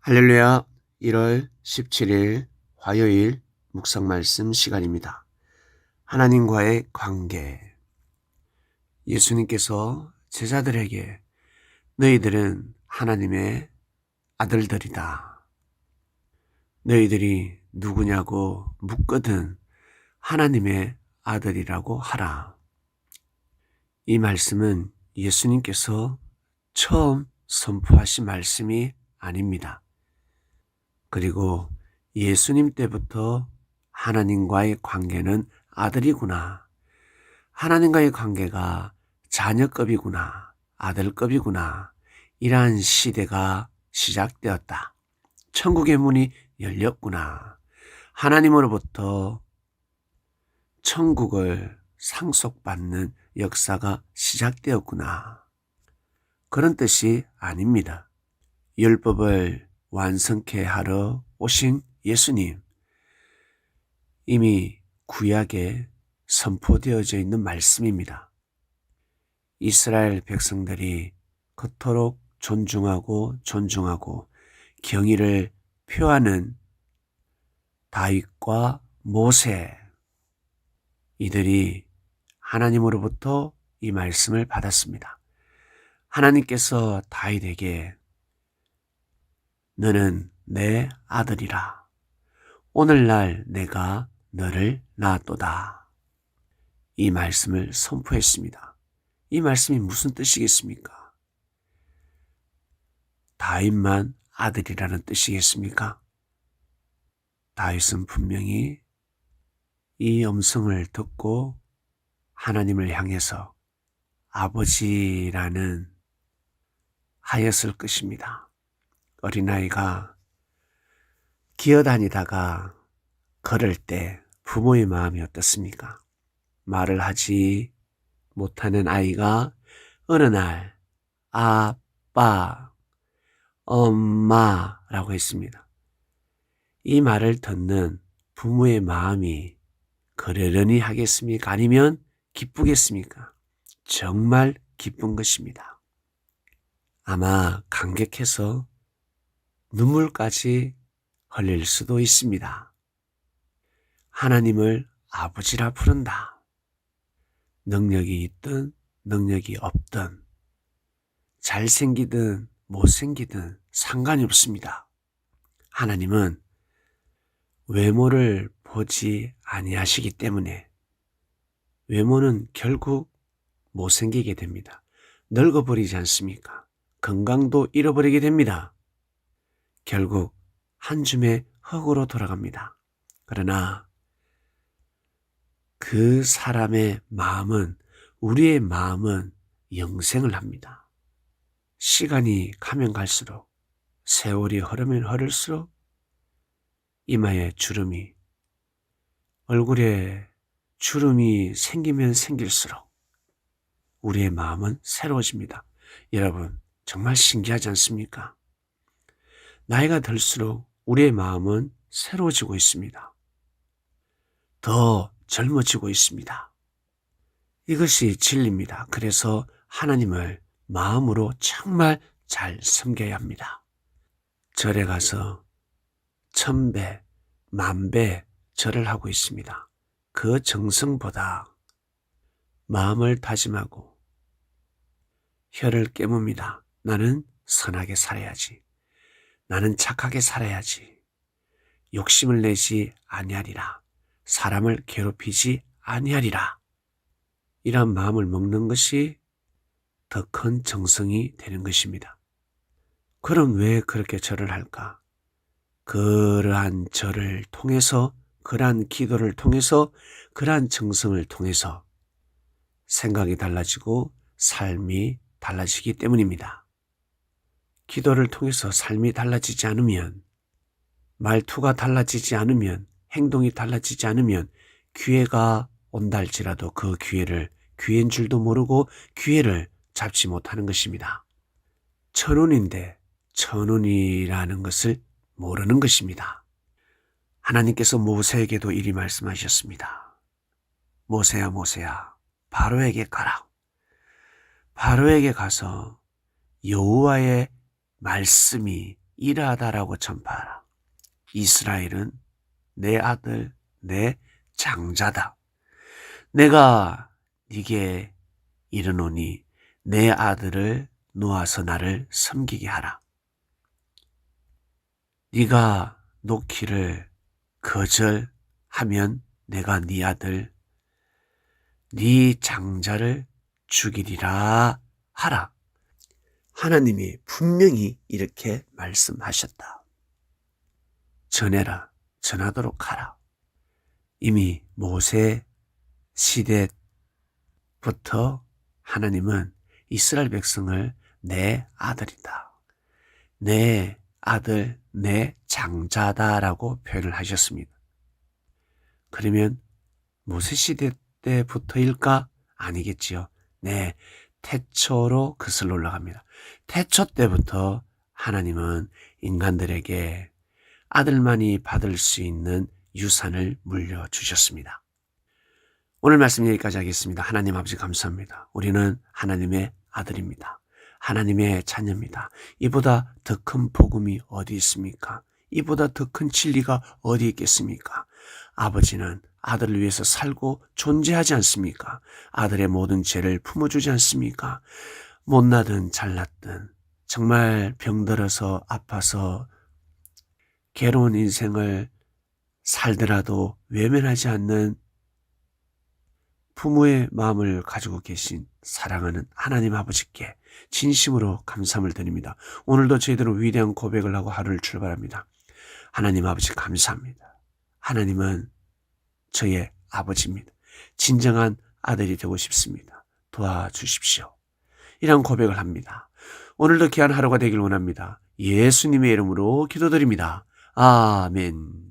할렐루야 1월 17일 화요일 묵상 말씀 시간입니다. 하나님과의 관계 예수님께서 제자들에게 너희들은 하나님의 아들들이다. 너희들이 누구냐고 묻거든 하나님의 아들이라고 하라. 이 말씀은 예수님께서 처음 선포하신 말씀이 아닙니다. 그리고 예수님 때부터 하나님과의 관계는 아들이구나. 하나님과의 관계가 자녀급이구나. 아들급이구나. 이러한 시대가 시작되었다. 천국의 문이 열렸구나. 하나님으로부터 천국을 상속받는 역사가 시작되었구나. 그런 뜻이 아닙니다. 율법을 완성케 하러 오신 예수님. 이미 구약에 선포되어져 있는 말씀입니다. 이스라엘 백성들이 그토록 존중하고 존중하고 경의를 표하는 다윗과 모세 이들이 하나님으로부터 이 말씀을 받았습니다. 하나님께서 다윗에게 너는 내 아들이라. 오늘날 내가 너를 낳았도다. 이 말씀을 선포했습니다. 이 말씀이 무슨 뜻이겠습니까? 다윗만 아들이라는 뜻이겠습니까? 다윗은 분명히 이 음성을 듣고 하나님을 향해서 아버지라는 하였을 것입니다. 어린아이가 기어다니다가 걸을 때 부모의 마음이 어떻습니까? 말을 하지 못하는 아이가 어느 날 아빠, 엄마라고 했습니다. 이 말을 듣는 부모의 마음이 그러려니 하겠습니까? 아니면 기쁘겠습니까? 정말 기쁜 것입니다. 아마 감격해서 눈물까지 흘릴 수도 있습니다. 하나님을 아버지라 부른다. 능력이 있든 능력이 없든 잘생기든 못생기든 상관이 없습니다. 하나님은 외모를 보지 아니하시기 때문에 외모는 결국 못생기게 됩니다. 늙어버리지 않습니까? 건강도 잃어버리게 됩니다. 결국 한 줌의 흙으로 돌아갑니다. 그러나 그 사람의 마음은 우리의 마음은 영생을 합니다. 시간이 가면 갈수록 세월이 흐르면 흐를수록 이마에 주름이 얼굴에 주름이 생기면 생길수록 우리의 마음은 새로워집니다. 여러분 정말 신기하지 않습니까? 나이가 들수록 우리의 마음은 새로워지고 있습니다. 더 젊어지고 있습니다. 이것이 진리입니다. 그래서 하나님을 마음으로 정말 잘 섬겨야 합니다. 절에 가서 천배, 만배 절을 하고 있습니다. 그 정성보다 마음을 다짐하고 혀를 깨뭅니다. 나는 선하게 살아야지. 나는 착하게 살아야지. 욕심을 내지 아니하리라. 사람을 괴롭히지 아니하리라. 이런 마음을 먹는 것이 더 큰 정성이 되는 것입니다. 그럼 왜 그렇게 절을 할까? 그러한 절을 통해서, 그러한 기도를 통해서, 그러한 정성을 통해서 생각이 달라지고 삶이 달라지기 때문입니다. 기도를 통해서 삶이 달라지지 않으면, 말투가 달라지지 않으면, 행동이 달라지지 않으면 기회가 온다 할지라도 그 기회를 기회인 줄도 모르고 기회를 잡지 못하는 것입니다. 천운인데 천운이라는 것을 모르는 것입니다. 하나님께서 모세에게도 이리 말씀하셨습니다. 모세야 모세야 바로에게 가라. 바로에게 가서 여호와의 말씀이 이르하다라고 전파하라. 이스라엘은 내 아들, 내 장자다. 내가 네게 이르노니 내 아들을 놓아서 나를 섬기게 하라. 네가 놓기를 거절하면 내가 네 아들, 네 장자를 죽이리라 하라. 하나님이 분명히 이렇게 말씀하셨다. 전해라, 전하도록 하라. 이미 모세 시대부터 하나님은 이스라엘 백성을 내 아들이다. 내 아들, 내 장자다라고 표현을 하셨습니다. 그러면 모세 시대 때부터일까? 아니겠지요. 네, 태초로 그슬로 올라갑니다. 태초 때부터 하나님은 인간들에게 아들만이 받을 수 있는 유산을 물려주셨습니다. 오늘 말씀 여기까지 하겠습니다. 하나님 아버지 감사합니다. 우리는 하나님의 아들입니다. 하나님의 자녀입니다. 이보다 더 큰 복음이 어디 있습니까? 이보다 더 큰 진리가 어디 있겠습니까? 아버지는 아들을 위해서 살고 존재하지 않습니까? 아들의 모든 죄를 품어주지 않습니까? 못나든 잘났든 정말 병들어서 아파서 괴로운 인생을 살더라도 외면하지 않는 부모의 마음을 가지고 계신 사랑하는 하나님 아버지께 진심으로 감사함을 드립니다. 오늘도 저희들은 위대한 고백을 하고 하루를 출발합니다. 하나님 아버지 감사합니다. 하나님은 저의 아버지입니다. 진정한 아들이 되고 싶습니다. 도와주십시오. 이런 고백을 합니다. 오늘도 귀한 하루가 되길 원합니다. 예수님의 이름으로 기도드립니다. 아멘.